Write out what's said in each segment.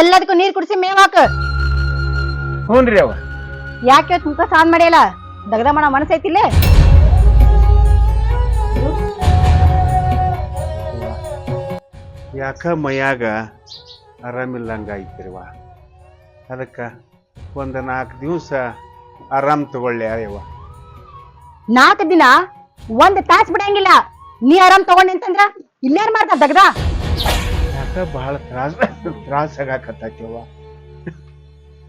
ಎಲ್ಲದಕ್ಕೂ ನೀರ್ ಕುಡಿಸಿ ಮೇವ್ ಹಾಕ. ಹ್ಞೂನ್ರಿ ಅವ ಯಾಕೆ ಇವತ್ತು ಮುಖ ಸಾನ್ ಮಾಡಿಯಲ್ಲ ದಗದ ಮಾಡೋ ಮನಸ್ಸೈತಿಲ್ಲ ಯಾಕ ಮೈಯಾಗ ಆರಾಮಿಲ್ಲಂಗ ಐತಿರಿವ? ಅದಕ್ಕೆ ಒಂದು ನಾಲ್ಕು ದಿವಸ ಆರಾಮ್ ತಗೊಳ್ಳಿ ಅಯ್ಯವ್ವ ನಾಲ್ಕು ದಿನ ಒಂದ್ ತಾಸ್ ಬಿಡಂಗಿಲ್ಲ. ನೀ ಆರಾಮ್ ತಗೊಂಡಿ ಅಂತಂದ್ರ ಇಲ್ಲೇನ್ ಮಾಡ್ತಾ ದಗದ? ಯಾಕ ಬಹಳ ತ್ರಾಸ ತ್ರಾಸ ಆಗಾಕತ್ತವ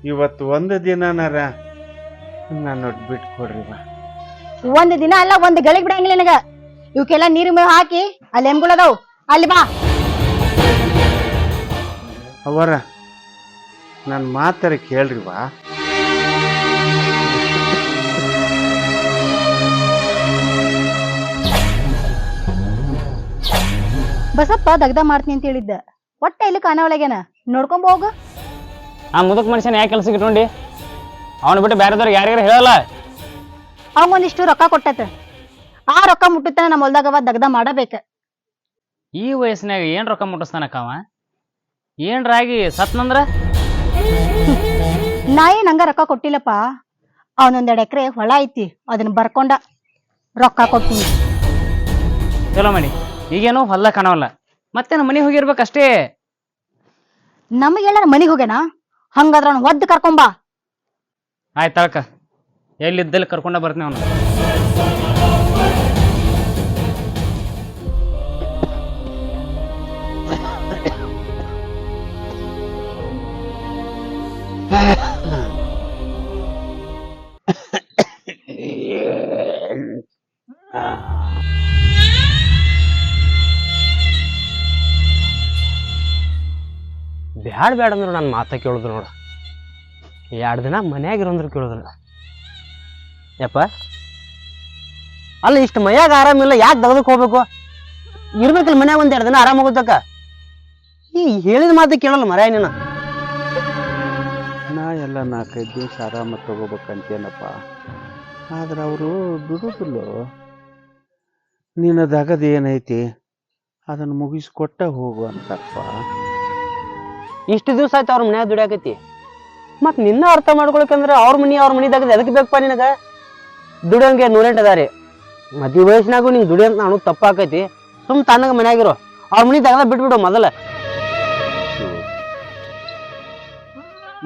ಇವತ್ತು ಒಂದು ದಿನನಾರ ನಾನು ಬಿಟ್ಟು ಕೊಡ್ರಿವ ಒಂದ್ ದಿನ ಅಲ್ಲ ಒಂದ್ ಗಳಿಗೆ ಬಿಡಂಗಿಲ್ಲ ನಿನಗ. ಇವಕ್ಕೆಲ್ಲ ನೀರು ಮೇವ್ ಹಾಕಿ ಅಲ್ಲಿ ಎಮ್ಗುಳದವ್ ಅಲ್ಲಿ ಬಾ. ಅವರ ನನ್ನ ಮಾತರ ಕೇಳ್ರಿವ ಬಸಪ್ಪ ದಗ್ದ ಮಾಡ್ತೀನಿ ಅಂತ ಹೇಳಿದ್ದ. ಒಟ್ಟ ಇಲ್ಲಿ ಕಾಣವಳಗೇನ? ನೋಡ್ಕೊಂಡ್ ಹೋಗು. ಆ ಮುದುಕ್ ಮನುಷ್ಯನ ಯಾಕೆ ಕೆಲಸಕ್ಕೆ ಇಟ್ಕೊಂಡಿ? ಅವನು ಬಿಟ್ಟು ಬೇರೆದವ್ರಿಗೆ ಯಾರ್ಯಾರು ಹೇಳಲ್ಲ? ಒಂದಿಷ್ಟು ರೊಕ್ಕ ಕೊಟ್ಟೈತ. ಆ ರೊಕ್ಕ ಮುಟ್ಟುತ್ತಾನೆ ನಮ್ಮ ಹೊಲ್ದಾಗವ ದಗ್ದ ಮಾಡಬೇಕ. ಈ ವಯಸ್ಸಿನಾಗ ಏನ್ ರೊಕ್ಕ ಮುಟ್ಟಿಸ್ತಾನಕ್ಕ ಅವ? ಏನ್ರಾಗಿ ಸತ್ನಂದ್ರ ನಾ ಏನ್ ಹಂಗ ರೊಕ್ಕ ಕೊಟ್ಟಿಲ್ಲಪ್ಪ. ಅವನೊಂದೆರಡು ಎಕರೆ ಹೊಲ ಐತಿ ಅದನ್ನ ಬರ್ಕೊಂಡ ರೊಕ್ಕ ಕೊಟ್ಟಿನಿ ಚಲೋ ಮಾಡಿ ಈಗೇನು ಹೊಲ್ದ ಕಾಣವಲ್ಲ. ಮತ್ತೆ ನಮ್ಮ ಮನೆಗೆ ಹೋಗಿರ್ಬೇಕಷ್ಟೇ? ನಮಗೆಲ್ಲಾರ ಮನಿಗ್ ಹೋಗ್ಯಾನ? ಹಂಗಾದ್ರ ಅವ್ನ ಒದ್ದು ಕರ್ಕೊಂಬಾ ಆಯ್ತು ಎಲ್ಲಿದ್ದಲ್ಲಿ ಕರ್ಕೊಂಡ ಬರ್ತೀನಿ ಅವನು. ಬ್ಯಾಡ ಬ್ಯಾಡ ಅಂದ್ರೆ ನಾನು ಮಾತಾ ಕೇಳಿದ್ರು ನೋಡು. ಎರಡು ದಿನ ಮನ್ಯಾಗ ಕೇಳಿದ್ರು. ಯಪ್ಪ, ಅಲ್ಲ ಇಷ್ಟು ಮೈಯಾಗ ಆರಾಮಿಲ್ಲ ಯಾಕೆ ದಗದಕ್ಕೆ ಹೋಗ್ಬೇಕು? ಇರ್ಬೇಕಲ್ಲ ಮನ್ಯಾಗ ಒಂದು ಎರಡು ದಿನ ಆರಾಮ ಹೋಗುತ್ತಕ್ಕ ಈ ಹೇಳಿದ ಮಾತು ಕೇಳಲ್ಲ ಮರ ನೀನು. ನಾ ಎಲ್ಲ ನಾಲ್ಕೈದು ದಿವಸ ಆರಾಮ ತಗೋಬೇಕಂತೇನಪ್ಪ. ಆದ್ರೆ ಅವರು ಬಿಡುದಿಲ್ಲ. ನಿನ್ನದಾಗದ ಏನೈತಿ? ಅದನ್ನು ಮುಗಿಸ್ಕೊಟ್ಟ ಹೋಗು ಅಂತಪ್ಪ. ಇಷ್ಟು ದಿವಸ ಆಯ್ತು ಅವ್ರ ಮನ್ಯಾಗ ದುಡಿಯಾಕೈತಿ ಮತ್ ನಿನ್ನ ಅರ್ಥ ಮಾಡ್ಕೊಳಕಂದ್ರೆ ಅವ್ರ ಮನಿ ಅವ್ರ ಮನಿದಾಗ ಎದಕ್ಕೆ ಬೇಕಪ್ಪ ನಿನಗೆ? ದುಡಿಯೋಂಗೆ ನೂರೆಂಟು ಅದಾರಿ. ಮದ್ವೆ ವಯಸ್ಸಿನಾಗೂ ನಿಂಗೆ ದುಡಿಯಂತ ನಾನು ತಪ್ಪಾಕೈತಿ. ಸುಮ್ ತನಗ ಮನ್ಯಾಗಿರೋ. ಅವ್ರ ಮನಿ ತಗದ ಬಿಟ್ಬಿಡು ಮೊದಲ.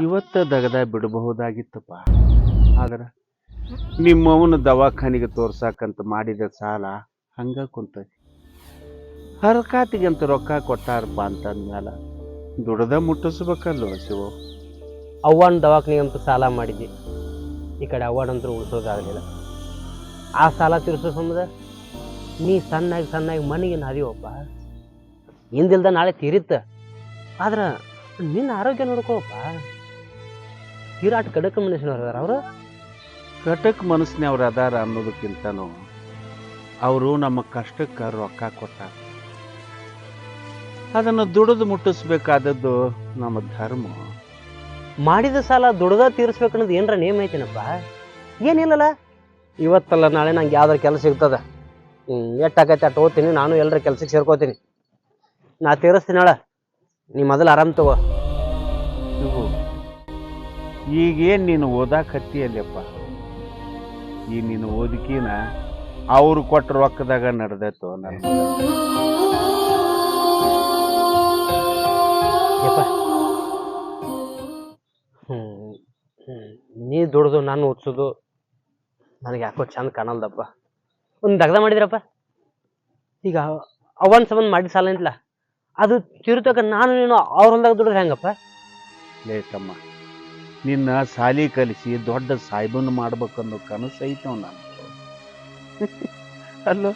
ಇವತ್ತ ದಗದ ಬಿಡಬಹುದಾಗಿತ್ತಪ್ಪ. ಆದ್ರೆ ನಿಮ್ಮವನ ದವಾಖಾನಿಗೆ ತೋರ್ಸಾಕಂತ ಮಾಡಿದ ಸಾಲ ಹಂಗ ಕುಂತೈತಿ. ಹರಕಾತಿಗಂತ ರೊಕ್ಕ ಕೊಟ್ಟಾರಪ್ಪ ಅಂತಂದ್ಮೇಲೆ ದುಡ್ದ ಮುಟ್ಟಿಸ್ಬೇಕಲ್ವ ಶಿವು? ಅವ್ವನ ಅಂತ ಸಾಲ ಮಾಡಿದ್ವಿ ಈ ಕಡೆ ಅವ್ವನಂತೂ ಉಳಿಸೋದಾಗಲಿಲ್ಲ ಆ ಸಾಲ ತೀರಿಸೋ ಸಂಬಂಧ ನೀ ಸಣ್ಣಾಗಿ ಸಣ್ಣಾಗಿ ಮನೆಗೆ ನಾದಿವಪ್ಪ ಹಿಂದಿಲ್ದ ನಾಳೆ ತೀರಿತ್ತ. ಆದ್ರೆ ನಿನ್ನ ಆರೋಗ್ಯ ನೋಡ್ಕೋಪ್ಪ ತೀರಾಟ ಕಡಕ ಮನುಷ್ಯನವ್ರು ಅದಾರ ಅವರು. ಕಟಕ್ ಮನಸ್ಸಿನವ್ರು ಅದಾರ ಅನ್ನೋದಕ್ಕಿಂತನೂ ಅವರು ನಮ್ಮ ಕಷ್ಟಕ್ಕೆ ರೊಕ್ಕ ಕೊಟ್ಟಾರ. ಅದನ್ನು ದುಡಿದು ಮುಟ್ಟಿಸ್ಬೇಕಾದದ್ದು ನಮ್ಮ ಧರ್ಮ. ಮಾಡಿದ ಸಾಲ ದುಡ್ದ ತೀರಿಸ್ಬೇಕನ್ನೋದು ಏನರ ನೇಮ ಐತಿನಪ್ಪ? ಏನಿಲ್ಲಲ್ಲ? ಇವತ್ತಲ್ಲ ನಾಳೆ ನಂಗೆ ಯಾವ್ದಾರ ಕೆಲಸ ಸಿಗ್ತದ. ಹ್ಞೂ ಎಷ್ಟಾಗೈತೆ ಅಷ್ಟು ಓದ್ತೀನಿ ನಾನು ಎಲ್ಲರ ಕೆಲ್ಸಕ್ಕೆ ಸೇರ್ಕೋತೀನಿ. ನಾ ತೀರಿಸ್ತೀನಿ ಹೇಳ ನೀ ಮೊದಲು ಆರಾಮ್ ತಗೋ. ಇವು ಈಗೇನು ನೀನು ಓದಾಕತ್ತಿಯಲ್ಲಪ್ಪ? ಈ ನೀನು ಓದಿಕಿನ ಅವ್ರು ಕೊಟ್ಟ ರೊಕ್ಕದಾಗ ನಡೆದೈತು ನನ್ನ ಯಪ್ಪ. ಹ್ಞೂ ಹ್ಞೂ ನೀ ದುಡ್ದು ನಾನು ಓದಿಸೋದು ನನಗೆ ಯಾಕೋ ಚಂದ ಕಾಣಲ್ದಪ್ಪ. ಒಂದು ದಗ್ದ ಮಾಡಿದ್ರಪ್ಪ? ಈಗ ಅವನ್ ಸಂಬಂಧ ಮಾಡಿದ ಸಾಲ ಅಂತಲ್ಲ ಅದು ತಿರುತಕ ನಾನು ನೀನು ಅವ್ರ ಹೊಲ್ದಾಗ ದುಡಿದ್ರೆ ಹೆಂಗಪ್ಪ? ಲೇಟಮ್ಮ ನಿನ್ನ ಸಾಲಿ ಕಲಿಸಿ ದೊಡ್ಡ ಸಾಯ್ಬನ್ ಮಾಡ್ಬೇಕನ್ನೋ ಕನಸು ಐತವ ನಾನು ಅಲ್ಲೋ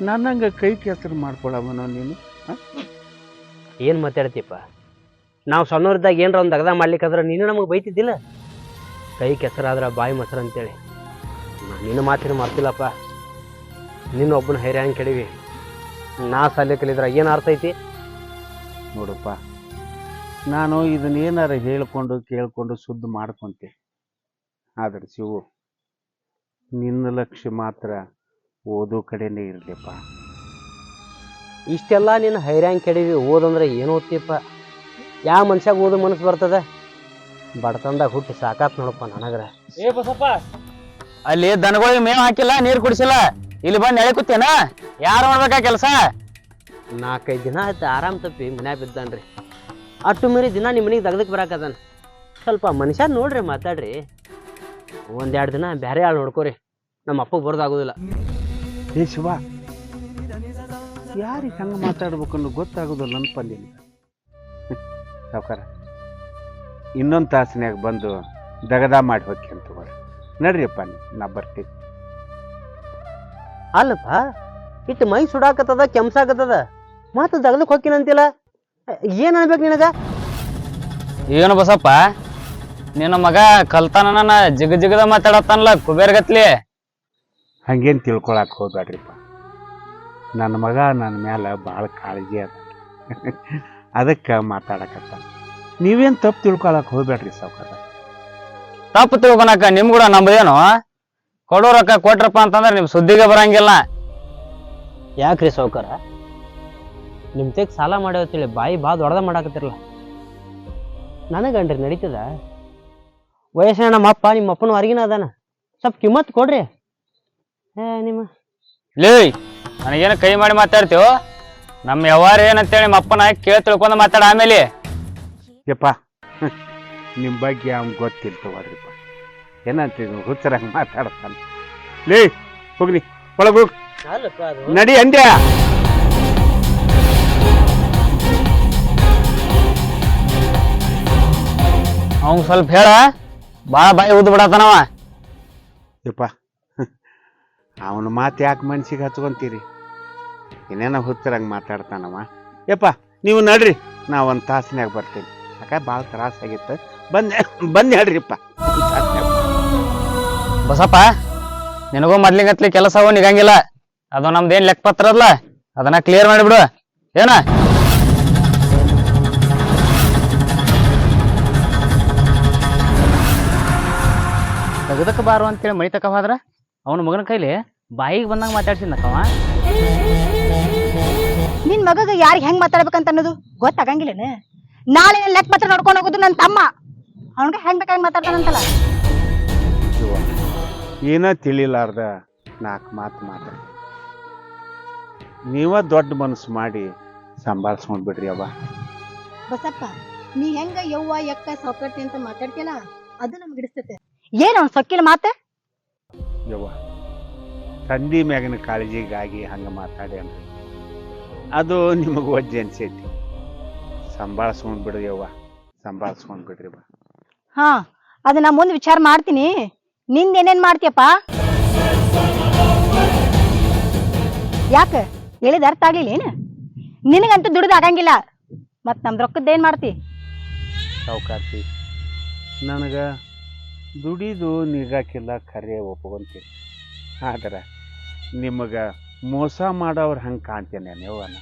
ನನ್ನಂಗ ಕೈ ಕೆಸರು ಮಾಡ್ಕೊಳವನೋ ನೀನು ಏನು ಮಾತಾಡ್ತೀಪ್ಪ ನಾವು ಸಣ್ಣವ್ರಿದ್ದಾಗ ಏನರ ಒಂದು ಅಗದ ಮಾಡ್ಲಿಕ್ಕಾದ್ರೆ ನೀನು ನಮಗೆ ಬೈತಿದ್ದಿಲ್ಲ? ಕೈ ಕೆಸರಾದ್ರೆ ಬಾಯಿ ಮೊಸರು ಅಂತೇಳಿ. ನೀನು ನಿನ್ನ ಮಾತಿನ ಮಾಡ್ತಿಲ್ಲಪ್ಪ ನಿನ್ನ ಒಬ್ಬನ ಹೈರಾಣ ಕೆಡಿವಿ. ನಾ ಸಾಲೆ ಕಲಿದ್ರೆ ಏನು ಅರ್ಥ ಐತಿ? ನೋಡಪ್ಪ ನಾನು ಇದನ್ನೇನಾರ ಹೇಳಿಕೊಂಡು ಕೇಳ್ಕೊಂಡು ಶುದ್ಧ ಮಾಡ್ಕೊಂತೆ. ಆದ್ರೆ ಶಿವು ನಿನ್ನ ಲಕ್ಷ್ಯ ಮಾತ್ರ ಓದೋ ಕಡೆನೇ ಇರಲಿಪ್ಪ. ಇಷ್ಟೆಲ್ಲ ನೀನು ಹೈರಾಣ ಕೆಡವಿ ಓದಂದ್ರೆ ಏನು ಓದ್ತಿಪ್ಪ ಯಾವ ಮನುಷ್ಯಾಗ ಓದು ಮನಸ್ಸು ಬರ್ತದ? ಬಡತನದಾಗ ಹುಟ್ಟಿ ಸಾಕಾತ್ ನೋಡಪ್ಪ ನನಗ್ರ. ಏ ಬಸಪ್ಪ! ಅಲ್ಲಿ ದನಗಳಿಗೆ ಮೇವ್ ಹಾಕಿಲ್ಲ ನೀರು ಕುಡಿಸಿಲ್ಲ. ಇಲ್ಲಿ ಬಂದು ಎಳೆ ಕೂತೇನ? ಯಾರು ಮಾಡ್ಬೇಕಾ ಕೆಲಸ? ನಾಲ್ಕೈದು ದಿನ ಆಯ್ತು ಆರಾಮ್ ತಪ್ಪಿ ಮನ್ಯಾಗ ಬಿದ್ದಾನ್ರಿ. ಅಟ್ಟು ಮೀರಿ ದಿನ ನಿಮ್ಮ ಮನೆಗೆ ತೆಗ್ದಕ್ಕೆ ಬರಾಕದಾನ ಸ್ವಲ್ಪ ಮನುಷ್ಯ ನೋಡ್ರಿ ಮಾತಾಡ್ರಿ. ಒಂದೆರಡು ದಿನ ಬೇರೆ ಆಳು ನೋಡ್ಕೋರಿ. ನಮ್ಮ ಅಪ್ಪ ಬರೋದಾಗೋದಿಲ್ಲ. ಏ ಶಿವ ಯಾರಿಗೆ ಹಂಗೆ ಮಾತಾಡ್ಬೇಕನ್ನೋ ಗೊತ್ತಾಗೋದಿಲ್ಲ ಅನ್ಪಂದಿನಿ ಸಾವ್ಕಾರ. ಇನ್ನೊಂದು ತಾಸಿನಾಗ ಬಂದು ದಗದ ಮಾಡಿ ಹೋಗಿ ಅಂತ ಹೋಗ ನಡ್ರಿಯಪ್ಪ ನೀವು ನಾ ಬರ್ತೀನಿ. ಅಲ್ಲಪ್ಪ ಇಟ್ಟು ಮೈ ಸುಡಾಕತ್ತದ ಕೆಮ್ಸಾಕತ್ತದ. ಮತ್ತು ದಗದಕ್ಕೆ ಹೋಗ್ತೀನಂತಿಲ್ಲ ಏನು ಅನ್ಬೇಕು ನಿನಗ? ಏನು ಬಸಪ್ಪ ನಿನ್ನ ಮಗ ಕಲ್ತಾನ ಜಿಗ ಜಿಗದ ಮಾತಾಡತ್ತಾನಲ್ಲ ಕುಬೇರ್ಗತ್ಲಿ? ಹಂಗೇನು ತಿಳ್ಕೊಳಕ್ ಹೋಗ್ಬೇಡ್ರಿಪ್ಪ. ನನ್ನ ಮಗ ನನ್ನ ಮೇಲೆ ಭಾಳ ಕಾಳಜಿ ಅದ. ಅದಕ್ಕೆ ಮಾತಾಡಕತ್ತ. ನೀವೇನು ತಪ್ಪು ತಿಳ್ಕೊಳಕ್ ಹೋಗ್ಬೇಡ್ರಿ ಸಾವುಕಾರ. ತಪ್ಪು ತಿಳ್ಕೊನಕ ನಿಮ್ ಕೂಡ ನಂಬದೇನು? ಕೊಡೋ ರೊಕ್ಕ ಕೊಟ್ರಪ್ಪ ಅಂತಂದ್ರೆ ನಿಮ್ ಸುದ್ದಿಗೆ ಬರಂಗಿಲ್ಲ. ಯಾಕ್ರಿ ಸಾವುಕಾರ? ನಿಮ್ ತೆಗ್ ಸಾಲ ಮಾಡ್ಯಾವತ್ತೇಳಿ ಬಾಯಿ ಬಾ ದೊಡ್ಡದ ಮಾಡಾಕತ್ತಿರಲ್ಲ. ನನಗನ್ರಿ ನಡೀತದ? ವಯಸ್ಸಿನ ನಮ್ಮ ಅಪ್ಪ ನಿಮ್ಮ ಅಪ್ಪನ ಹೊರಗಿನ ಅದಾನ. ಸ್ವಲ್ಪ ಕಿಮ್ಮತ್ ಕೊಡ್ರಿ. ಏ ನಿಮ್ಮ ಲೇ ನನಗೇನು ಕೈ ಮಾಡಿ ಮಾತಾಡ್ತೀವೋ ನಮ್ಮ ವ್ಯವಹಾರ ಏನಂತೇಳಿ ನಿಮ್ಮ ಅಪ್ಪನ ಕೇಳಿ ತಿಳ್ಕೊಂಡು ಮಾತಾಡ ಆಮೇಲೆ. ಯಪ್ಪ ನಿಮ್ಮ ಬಗ್ಗೆ ಅವ್ನ್ ಗೊತ್ತಿಲ್ಲ ತಗೋರಿಪ್ಪ ಏನಂತ ಹುಚ್ಚರಾಗಿ ಮಾತಾಡ್ತಾನೆ. ಲೇ ಹೋಗ್ಲಿ ಒಳಗೆ ಹೋಗ್. ಅಲ್ಲಪ್ಪ ಅದು. ನಡಿ ಅಂದ್ಯ? ಅವ್ನ್ ಸ್ವಲ್ಪ ಹೇಳ ಬಾಳ ಬಾಯಿ ಉದ್ದ ಬಿಡತಾನವ ಯಪ್ಪ ಅವನ ಮಾತು ಯಾಕೆ ಮನ್ಸಿಗೆ ಹಚ್ಕೊಂತೀರಿ ಇನ್ನೇನ ಹುಚ್ಚರಂಗೆ ಮಾತಾಡ್ತಾನವ. ಯಪ್ಪ, ನೀವು ನಡ್ರಿ ನಾ ಒಂದು ತಾಸಿನಾಗ ಬರ್ತೀನಿ. ಯಾಕೆ ಭಾಳ ತ್ರಾಸಾಗಿತ್ತು ಬಂದೆ, ಬಂದು ಹೇಳ್ರಿಪ್ಪ ಬಸಪ್ಪ, ನಿನಗೂ ಮೊದ್ಲಿಗತ್ಲಿ ಕೆಲಸ ನಿಗಂಗಿಲ್ಲ. ಅದು ನಮ್ದೇನ್ ಲೆಕ್ಕಪತ್ರ ಪತ್ರ ಅದ್ಲ? ಅದನ್ನ ಕ್ಲಿಯರ್ ಮಾಡಿಬಿಡು. ಏನ? ತಗದಕ್ಕೆ ಬಾರು ಅಂತೇಳಿ ಮೈ ತಕ ಹೋದ್ರ? ಅವನ ಮಗನ ಕೈಲಿ ಬಾಯಿಗೆ ಬಂದಂಗ ಮಾತಾಡ್ಸಿದ್ನಕ್ಕವ? ನಿನ್ ಮಗಗ ಯಾರಿಗೆ ಹೆಂಗ್ ಮಾತಾಡ್ಬೇಕಂತ ಅನ್ನೋದು ಗೊತ್ತಾಗಂಗಿಲ್ಲನ? ನಾಳೆ ಲೆಕ್ಕ ಪತ್ರ ನೋಡ್ಕೊಂಡು ಹೋಗೋದು ನನ್ನ ತಮ್ಮ. ಅವನ್ಗೆ ಹೆಂಗ್ ಬೇಕಾಗಿ ಮಾತಾಡ್ತಾನಂತಲ್ಲ. ಏನ ಏನೋ ತಿಳಿಲಾರ್ದ ನಾಲ್ಕು ಮಾತು ಮಾತ್ರ ನೀವ ದೊಡ್ಡ ಮನಸ್ಸು ಮಾಡಿ ಸಂಭಾಳಿಸ್ಕೊಂಡ್ ಬಿಡ್ರಿ ಅವ್ವ. ಬಸಪ್ಪ ನೀ ಹೆಂಗ ಯವ್ವ ಎಕ್ಕ ಸೌಕರ್ತಿ ಅಂತ ಮಾತಾಡ್ತಿಯಲ್ಲ ಅದು ನಮ್ಗೆ ಹಿಡಿಸ್ತೈತೆ. ಏನ್ ಅವ್ನ್ ಸೊಕ್ಕಿನ ಮಾತೆ? ಯವ್ವ ತಂದಿ ಮ್ಯಾಗಿನ ಕಾಳಜಿಗಾಗಿ ಹಂಗ ಮಾತಾಡಿ ಅಂತ ಅದು ನಿಮಗೆ ಒಜ್ಜೆ ಅನ್ಸೈತಿ. ಸಂಭಾಳಿಸ್ಕೊಂಡ್ ಬಿಡ್ರಿ ಅವ್ವ. ಸಂಭಾಳಿಸ್ಕೊಂಡ್ ಬಿಡ್ರಿ ಬಾ ಹಾ ಅದು ನಾ ಮುಂದೆ ವಿಚಾರ ಮಾಡ್ತೀನಿ. ನಿಂದ ಏನೇನ್ ಮಾಡ್ತೀಯಪ್ಪ? ಯಾಕ? ಹೇಳಿದ ಅರ್ಥ ಆಗ್ಲಿಲ್ಲ ಏನು? ನಿನಗಂತೂ ದುಡ್ದು ಆಗಂಗಿಲ್ಲ. ಮತ್ ನಮ್ದು ರೊಕ್ಕದ ಏನ್ ಮಾಡ್ತಿ? ಸಾವುಕಾರ್ತಿ ನನಗೆ ದುಡಿದು ನೀಗಾಕಿಲ್ಲ ಖರೆ ಒಪ್ಕೊಂತೀನಿ. ಆದ್ರೆ ನಿಮಗೆ ಮೋಸ ಮಾಡೋರು ಹಂಗೆ ಕಾಣ್ತೇನೆ ನೀವನ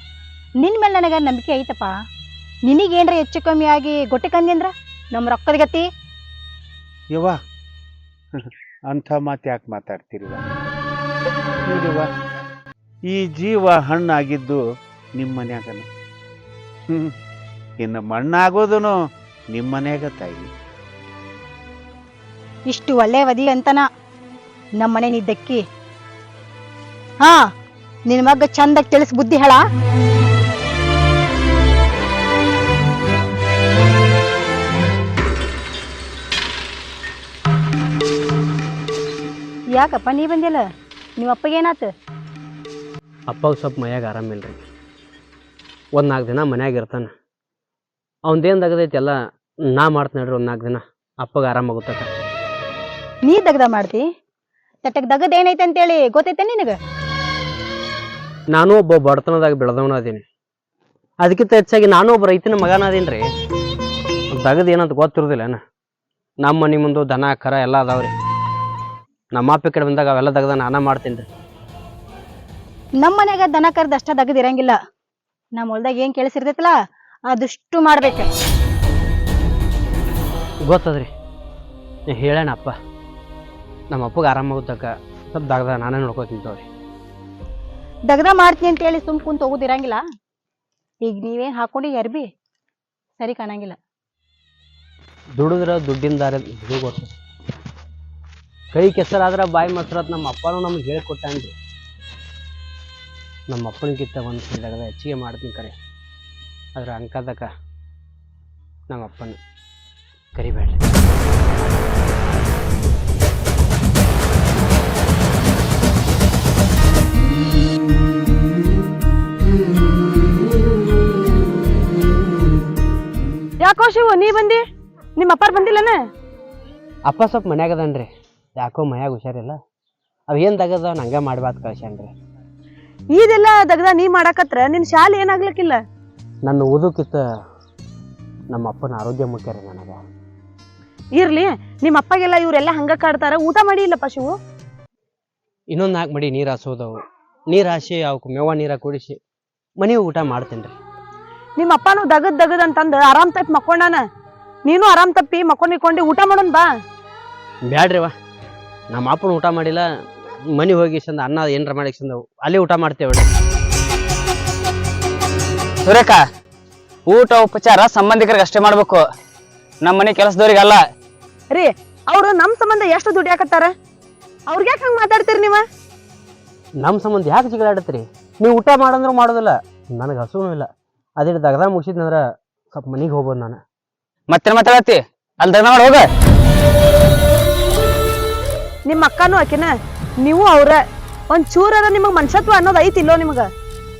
ನಿನ್ನ ಮೇಲೆ ನನಗೆ ನಂಬಿಕೆ ಐತಪ್ಪ? ನಿನಗೇನ್ರ ಹೆಚ್ಚು ಕಮ್ಮಿ ಆಗಿ ಗೊಟ್ಟೆ ನಮ್ಮ ರೊಕ್ಕದ ಗತಿ? ಯವ್ವ ಅಂಥ ಮಾತು ಯಾಕೆ ಮಾತಾಡ್ತೀರಿ ನೋಡಿವ ಈ ಜೀವ ಹಣ್ಣಾಗಿದ್ದು ನಿಮ್ಮ ಮನ್ಯಾಗನ. ಹ್ಞೂ ಇನ್ನು ಮಣ್ಣಾಗೋದು ನಿಮ್ಮ ಮನ್ಯಾಗ ತಾಯಿ. ಇಷ್ಟು ಒಳ್ಳೆಯವದಿ ಅಂತನ ನಮ್ಮ ಮನೆ ನಿದ್ದಕ್ಕಿ ಹಾ ನಿನ್ ಮಗ ಚಂದ ತಿಳಿಸ್ ಬುದ್ಧಿ ಹೇಳ. ಯಾಕಪ್ಪ ನೀ ಬಂದಿಲ್ಲ? ನಿಮ್ಮ ಅಪ್ಪಗೆ ಏನಾತ? ಅಪ್ಪಗ ಸ್ವಲ್ಪ ಮೈಯಾಗ ಆರಾಮಿಲ್ರಿ ಒಂದು ನಾಲ್ಕು ದಿನ ಮನ್ಯಾಗ ಇರ್ತಾನೆ. ಅವ್ನ್ದೇನ್ ದಗದೈತಿ ಎಲ್ಲ ನಾ ಮಾಡ್ತೀನಿ ನೋಡ್ರಿ ಒಂದು ನಾಲ್ಕು ದಿನ. ಅಪ್ಪಗ ಆರಾಮಾಗುತ್ತ ನೀ ದಗದ ಮಾಡ್ತಿ? ತಟಕ್ ದಗದ್ ಏನೈತೆ ಅಂತೇಳಿ ಗೊತ್ತೈತೆ ನಿನಗ? ನಾನು ಒಬ್ಬ ಬಡತನದಾಗ ಬೆಳೆದವನ ಅದೀನಿ ಅದಕ್ಕಿಂತ ಹೆಚ್ಚಾಗಿ ನಾನು ಒಬ್ಬ ರೈತನ ಮಗನ ಅದೀನಿ ದಗದ್ ಏನಂತ ಗೊತ್ತಿರೋದಿಲ್ಲ ನಮ್ಮ ಮನೆ ಮುಂದೆ ದನ ಕರ ಎಲ್ಲ ಅದಾವ್ರಿ. ನಮ್ಮ ಅಪ್ಪ ಕಡೆ ಬಂದಾಗ ಅವೆಲ್ಲ ದಗದ ನಾನ ಮಾಡ್ತೀನಿ ರೀ ನಮ್ಮ ಮನ್ಯಾಗ ದನ ಕರ್ದ ಅಷ್ಟ ದಗದ್ ಇರಂಗಿಲ್ಲ. ನಮ್ಮ ಹೊಲ್ದಾಗ ಏನ್ ಕೇಳಿಸಿರ್ತೈತಲ್ಲ ಅದಷ್ಟು ಮಾಡ್ಬೇಕ. ಗೊತ್ತದ್ರಿ. ಅಪ್ಪ ನಮ್ಮ ಅಪ್ಪಗೆ ಆರಾಮಾಗುತ್ತಕ ಸ್ವಲ್ಪ ದಗದ ನಾನೇ ನೋಡ್ಕೋತೀನಿ ತಗೋರಿ. ದಗದ ಮಾಡ್ತೀನಿ ಅಂತ ಹೇಳಿ ಸುಮ್ ಕುಂತ ಹೋಗುದಿರಂಗಿಲ್ಲ ಈಗ ನೀವೇನ್ ಹಾಕೊಂಡಿ ಅರ್ಬಿ ಸರಿ ಕಾಣಂಗಿಲ್ಲ. ದುಡಿದ್ರ ದುಡ್ಡಿನ ದಾರ ಕೈ ಕೆಸರಾದ್ರ ಬಾಯಿ ಮೊಸರತ್ ನಮ್ಮ ಅಪ್ಪನೂ ನಮ್ಗೆ ಹೇಳ್ಕೊಟ್ಟಾನ್ರಿ. ನಮ್ಮ ಅಪ್ಪನಿಗಿಂತ ಒಂದು ಸಿಲ್ದಾಗದ ಹೆಚ್ಚಿಗೆ ಮಾಡ್ತೀನಿ ಕರೆ. ಅದ್ರ ಅಂಕದಕ ನಮ್ಮ ಅಪ್ಪನ ಕರಿಬೇಡ್ರಿ. ಯಾಕೋ ಶಿವು ನೀ ಬಂದಿ? ನಿಮ್ಮ ಅಪ್ಪಾರ್ ಬಂದಿಲ್ಲನ? ಅಪ್ಪ ಸ್ವಲ್ಪ ಮನ್ಯಾಗ ಅದನ್ರಿ ಯಾಕೋ ಮನ್ಯಾಗ ಹುಷಾರಿಲ್ಲ. ಅವ್ ಏನ್ ತಗದ ನಂಗೆ ಮಾಡ್ಬಾರ್ದು ಕಳ್ಸ್ಯಾನ್ರಿ. ಇದೆಲ್ಲ ದಗದ ನೀ ಮಾಡಾಕತ್ರ ನಿನ್ ಶಾಲೆ ಏನಾಗ್ಲಿಕ್ಕಿಲ್ಲ? ನನ್ನ ಓದೋಕ್ಕಿಂತ ನಮ್ಮ ಅಪ್ಪನ ಆರೋಗ್ಯ ಮುಖ್ಯ ರೀ ನನಗೆ. ಇರ್ಲಿ ನಿಮ್ಮ ಅಪ್ಪಗೆಲ್ಲ ಇವ್ರೆಲ್ಲ ಹಂಗ ಕಾಡ್ತಾರ ಊಟ ಮಾಡಿ ಇಲ್ಲಪ್ಪ ಶಿವು? ಇನ್ನೊಂದು ನಾಲ್ಕು ಮಡಿ ನೀರು ಹಾಸೋದವು. ನೀರು ಹಾಸಿ ಅವಕ್ಕೆ ಮೇವ ನೀರ ಕುಡಿಸಿ ಮನೆ ಊಟ ಮಾಡ್ತೇನೆ ರೀ. ನಿಮ್ಮ ಅಪ್ಪನೂ ದಗದ್ ದಗದ್ ಅಂತಂದು ಆರಾಮ್ ತಪ್ಪಿ ಮಕ್ಕೊಂಡಾನ? ನೀನು ಆರಾಮ್ ತಪ್ಪಿ ಮಕ್ಕೊಂಡಿಕೊಂಡು ಊಟ ಮಾಡೋನ್ ಬಾ. ಬ್ಯಾಡ್ರಿವ ನಮ್ಮ ಅಪ್ಪನ ಊಟ ಮಾಡಿಲ್ಲ ಮನೆ ಹೋಗಿ ಚಂದ ಅನ್ನ ಏನರ ಮಾಡಿ ಚಂದ ಅಲ್ಲಿ ಊಟ ಮಾಡ್ತೇವೆ ಸುರೇಖ ಊಟ ಉಪಚಾರ ಸಂಬಂಧಿಕರಿಗೆ ಅಷ್ಟೇ ಮಾಡ್ಬೇಕು. ನಮ್ಮ ಮನೆ ಕೆಲಸದವ್ರಿಗೆ ಅಲ್ಲ ರೀ ಅವರು ನಮ್ಮ ಸಂಬಂಧ ಎಷ್ಟು ದುಡಿಯಾಕತ್ತಾರ ಅವ್ರಿಗೆ ಯಾಕೆ ಹಂಗೆ ಮಾತಾಡ್ತೀರಿ ನೀವ? ನಮ್ಮ ಸಂಬಂಧ ಯಾಕೆ ಜಗಳ ಆಡತ್ರಿ ನೀವು ಊಟ ಮಾಡಂದ್ರೆ ಮಾಡೋದಿಲ್ಲ. ನನಗೆ ಹಸುನೂ ಇಲ್ಲ. ಅದೇ ದಗದ ಮುಗಿಸಿದ್ನಂದ್ರೆ ಸ್ವಲ್ಪ ಮನೆಗೆ ಹೋಗ್ಬೋದು ನಾನು. ಮತ್ತೆ ಮಾತಾಡತ್ತಿ? ಅಲ್ಲಿ ದಗದ ಮಾಡಿ ಹೋಗ. ನಿಮ್ಮ ಅಕ್ಕನೂ ಆಕಿನ? ನೀವು ಅವ್ರ? ಒಂದ್ ಚೂರರ ನಿಮಗ್ ಮನುಷ್ಯತ್ವ ಐತಿ ಐತಿಲ್ಲೋ ನಿಮಗ?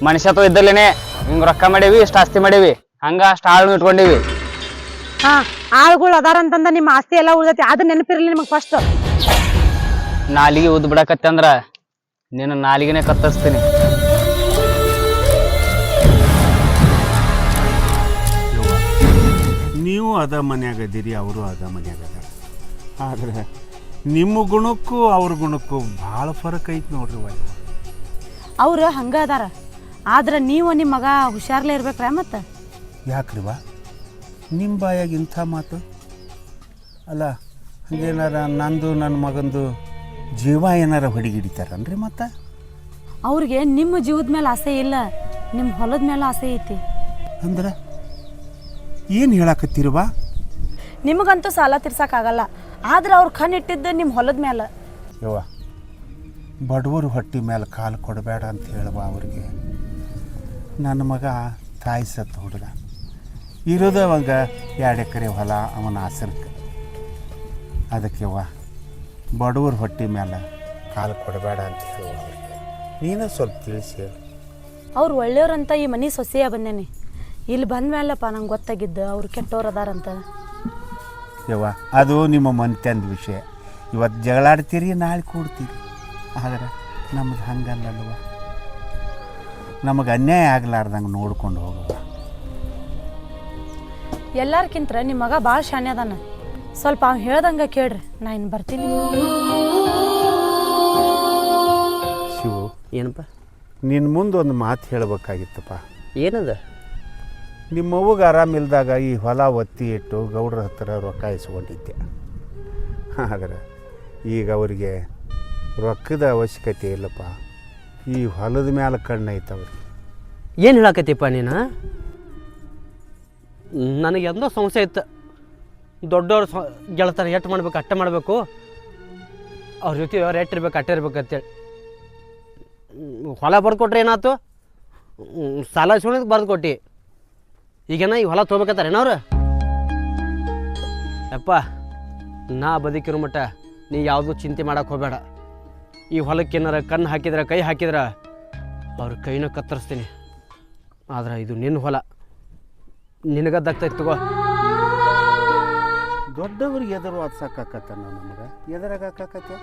ಮನುಷ್ಯತ್ವ ಇದ್ದಲ್ಲೇನೆ ಹಿಂಗ್ ರೊಕ್ಕ ಮಾಡೇವಿ ಇಷ್ಟ ಆಸ್ತಿ ಮಾಡೇವಿ. ಹಂಗ ಅಷ್ಟು ಆಳು ಇಟ್ಕೊಂಡಿವಿ. ಹಾ ಆಳುಗಳು ಅದಾರ ಅಂತಂದ ನಿಮ್ಮ ಆಸ್ತಿ ಎಲ್ಲ ಉಳಿದೈತಿ. ಅದು ನೆನಪಿರ್ಲಿ ನಿಮಗೆ ಫಸ್ಟ್ ನಾಲಿಗೆ ಉದ್ ಬಿಡಕತ್ತೆ ಅಂದ್ರ ನಿನ್ನ ನಾಲಿಗೆನೆ ಕತ್ತರಿಸ್ತೀನಿ. ನೀವು ಅದ ಮನ್ಯಾಗ ಅದೀರಿ ಅವರು ಅದ ಮನ್ಯಾಗ ಅದಾರ ಆದ್ರೆ ನಿಮ್ಮ ಗುಣಕ್ಕೂ ಅವ್ರ ಗುಣಕ್ಕೂ ಭಾಳ ಫರಕ್ ಐತಿ ನೋಡ್ರಿ ವೈ ಅವ್ರು ಹಂಗ ಅದಾರ. ಆದ್ರೆ ನೀವು ನಿಮ್ಮ ಮಗ ಹುಷಾರ್ಲೇ ಇರ್ಬೇಕ್ರ ಮತ್ತೆ? ಯಾಕ್ರಿ ವಾ? ನಿಮ್ಮ ಬಾಯಾಗ ಇಂಥ ಮಾತು? ಅಲ್ಲ ಹಂಗೇನಾರ ನಂದು ನನ್ನ ಮಗಂದು ಜೀವ ಏನಾರ ಹೊಡಿಗಿಡಿತಾರನ್ರಿ ಮತ್ತೆ? ಅವ್ರಿಗೆ ನಿಮ್ಮ ಜೀವದ ಮೇಲೆ ಆಸೆ ಇಲ್ಲ ನಿಮ್ಮ ಹೊಲದ ಮೇಲೆ ಆಸೆ ಐತಿ. ಅಂದ್ರೆ? ಏನು ಹೇಳಕತ್ತಿರುವ ನಿಮಗಂತೂ ಸಾಲ ತೀರ್ಸಕ್ಕಾಗಲ್ಲ. ಆದ್ರೆ ಅವ್ರು ಕಣ್ಣಿಟ್ಟಿದ್ದು ನಿಮ್ಮ ನಿಮ್ ಹೊಲದ ಮೇಲೆ ಯವ್ವ ಬಡವರು ಹೊಟ್ಟಿ ಮೇಲೆ ಕಾಲು ಕೊಡಬೇಡ ಅಂತ ಹೇಳುವ ಅವ್ರಿಗೆ. ನನ್ನ ಮಗ ತಾಯಿ ಸತ್ತು ಹುಡುಗ. ಇರೋದ ಅವಾಗ ಎರಡು ಎಕರೆ ಹೊಲ ಅವನ ಆಸರಕ್ಕೆ ಅದಕ್ಕೆವ್ವ ಬಡವ್ರ ಹೊಟ್ಟಿ ಮೇಲೆ ಕಾಲು ಕೊಡಬೇಡ ಅಂತ ಹೇಳುವ ಅವ್ರಿಗೆ. ನೀನು ಸ್ವಲ್ಪ ತಿಳಿಸಿ ಹೇಳು. ಅವ್ರು ಒಳ್ಳೆಯವ್ರಂತ ಈ ಮನೆ ಸೊಸೆಯ ಬಂದೇನಿ. ಇಲ್ಲಿ ಬಂದ್ಮೇಲಪ್ಪ ನಂಗೆ ಗೊತ್ತಾಗಿದ್ದು ಅವ್ರು ಕೆಟ್ಟವ್ರು ಅದಾರಂತ. ಯವ್ವ ಅದು ನಿಮ್ಮ ಮನ್ತಂದ ವಿಷಯ. ಇವತ್ತು ಜಗಳಾಡ್ತೀರಿ ನಾಳೆ ಕೂಡ್ತೀರಿ. ಆದ್ರೆ ನಮ್ದು ಹಂಗಲ್ಲಲ್ವ? ನಮಗೆ ಅನ್ಯಾಯ ಆಗ್ಲಾರ್ದಂಗೆ ನೋಡ್ಕೊಂಡು ಹೋಗುವ ಎಲ್ಲಾರ್ಕಿಂತ ನಿಮ್ಮ ಮಗ ಭಾಳ ಶಾನೆ ಅದಾನ. ಸ್ವಲ್ಪ ಅವ್ನು ಹೇಳ್ದಂಗೆ ಕೇಳ್ರಿ ನಾ ಇನ್ನು ಬರ್ತೀನಿ. ಶಿವು ಏನಪ್ಪ? ನಿನ್ನ ಮುಂದೆ ಒಂದು ಮಾತು ಹೇಳಬೇಕಾಗಿತ್ತಪ್ಪ. ಏನದ? ನಿಮ್ಮವ್ವಗೆ ಆರಾಮಿಲ್ದಾಗ ಈ ಹೊಲ ಒತ್ತಿ ಇಟ್ಟು ಗೌಡ್ರ ಹತ್ರ ರೊಕ್ಕ ಇಸ್ಕೊಂಡಿದ್ದೆ. ಆದರೆ ಈಗ ಅವರಿಗೆ ರೊಕ್ಕದ ಅವಶ್ಯಕತೆ ಇಲ್ಲಪ್ಪ. ಈ ಹೊಲದ ಮ್ಯಾಲೆ ಕಣ್ಣು ಐತೆ ಅವ್ರಿಗೆ. ಏನು ಹೇಳಕತ್ತಿಪ್ಪ ನೀನು? ನನಗೆ ಎಂದೋ ಸಮಸ್ಯೆ ಇತ್ತು. ದೊಡ್ಡವ್ರ ಸ ಗೆಳತನ ಎಟ್ಟು ಮಾಡ್ಬೇಕು, ಅಟ್ಟ ಮಾಡಬೇಕು. ಅವ್ರ ಜೊತೆ ಅವ್ರು ಎಟ್ಟಿರ್ಬೇಕು ಅಟ್ಟೆ ಇರ್ಬೇಕು ಅಂತೇಳಿ. ಹೊಲ ಬರ್ದು ಕೊಟ್ರೆ ಏನಾಯ್ತು ಸಾಲ ಸುಳಿದ್ ಬರೆದು ಕೊಟ್ಟು ಈಗೇನ ಈ ಹೊಲ ತೊಗೋಬೇಕತ್ತಾರೇನವ್ರು ಯಪ್ಪ ನಾ ಬದುಕಿರೋ ಮಟ್ಟ ನೀ ಯಾವುದೂ ಚಿಂತೆ ಮಾಡೋಕೆ ಹೋಗಬೇಡ. ಈ ಹೊಲಕ್ಕೆ ಏನಾರ ಕಣ್ಣು ಹಾಕಿದ್ರೆ ಕೈ ಹಾಕಿದ್ರೆ ಅವ್ರ ಕೈನ ಕತ್ತರಿಸ್ತೀನಿ. ಆದ್ರೆ ಇದು ನಿನ್ನ ಹೊಲ. ನಿನಗ ದಕ್ತೈತೆ ತಗೋ. ದೊಡ್ಡವ್ರಿಗೆ ಎದುರು ವಾದ್ಸಕ್ಕಾಕತ್ತಾನ ನಮಗೆ ಎದುರಾಗಾಕತ್ತೆ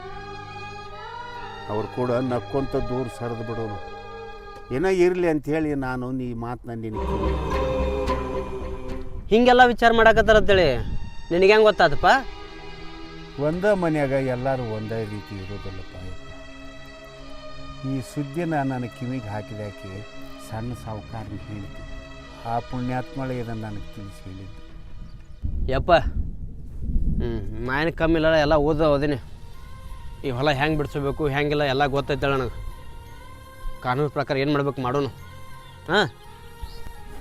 ಅವ್ರು ಕೂಡ ನಕ್ಕೊಂತ ದೂರ ಸರಿದು ಬಿಡೋನು. ಏನೋ ಇರಲಿ ಹೇಳಿ ನಾನು ನೀ ಮಾತನ್ನ ನಿನಗೆ ಹಿಂಗೆಲ್ಲ ವಿಚಾರ ಮಾಡಕತ್ತಾರ ಅಂತೇಳಿ. ನಿನಗೆ ಹೆಂಗೆ ಗೊತ್ತಾತಪ್ಪ? ಒಂದೇ ಮನೆಯಾಗ ಎಲ್ಲರೂ ಒಂದೇ ರೀತಿ ಇರೋದಲ್ಲಪ್ಪ ಈ ಸುದ್ದಿನ ನನ್ನ ಕಿವಿಗೆ ಹಾಕಿದಾಕಿ ಸಣ್ಣ ಸಾವುಕಾರನ ಹೇಳಿದ್ದೆ. ಆ ಪುಣ್ಯಾತ್ಮಳೆ ಇದನ್ನು ನನಗೆ ತಿಳಿಸಿ ಹೇಳಿದ್ದು. ಯಪ್ಪ ಹ್ಞೂ ಮಾಯನ ಕಮ್ಮಿ ಇಲ್ಲ ಎಲ್ಲ ಓದ ಓದಿನಿ ಈ ಹೊಲ ಹೆಂಗೆ ಬಿಡಿಸ್ಬೇಕು ಹೆಂಗಿಲ್ಲ ಎಲ್ಲ ಗೊತ್ತೈತಲ್ಲ ನನಗೆ. ಕಾನೂನು ಪ್ರಕಾರ ಏನು ಮಾಡ್ಬೇಕು ಮಾಡೋನು? ಹಾಂ?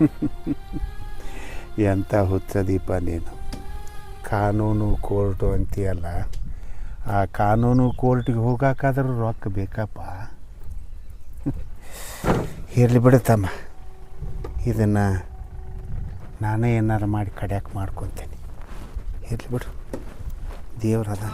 ಎಂಥ ಹುಚ್ಚದೀಪ ನೀನು? ಕಾನೂನು ಕೋರ್ಟು ಅಂತೀಯಲ್ಲ, ಆ ಕಾನೂನು ಕೋರ್ಟಿಗೆ ಹೋಗಾಕಾದ್ರೂ ರೊಕ್ಕ ಬೇಕಪ್ಪ. ಇರಲಿ ಬಿಡುತ್ತಮ್ಮ ಇದನ್ನು ನಾನೇ ಏನಾರು ಮಾಡಿ ಕಡ್ಯಾಕೆ ಮಾಡ್ಕೊತೀನಿ. ಇರಲಿ ಬಿಡು ದೇವ್ರದ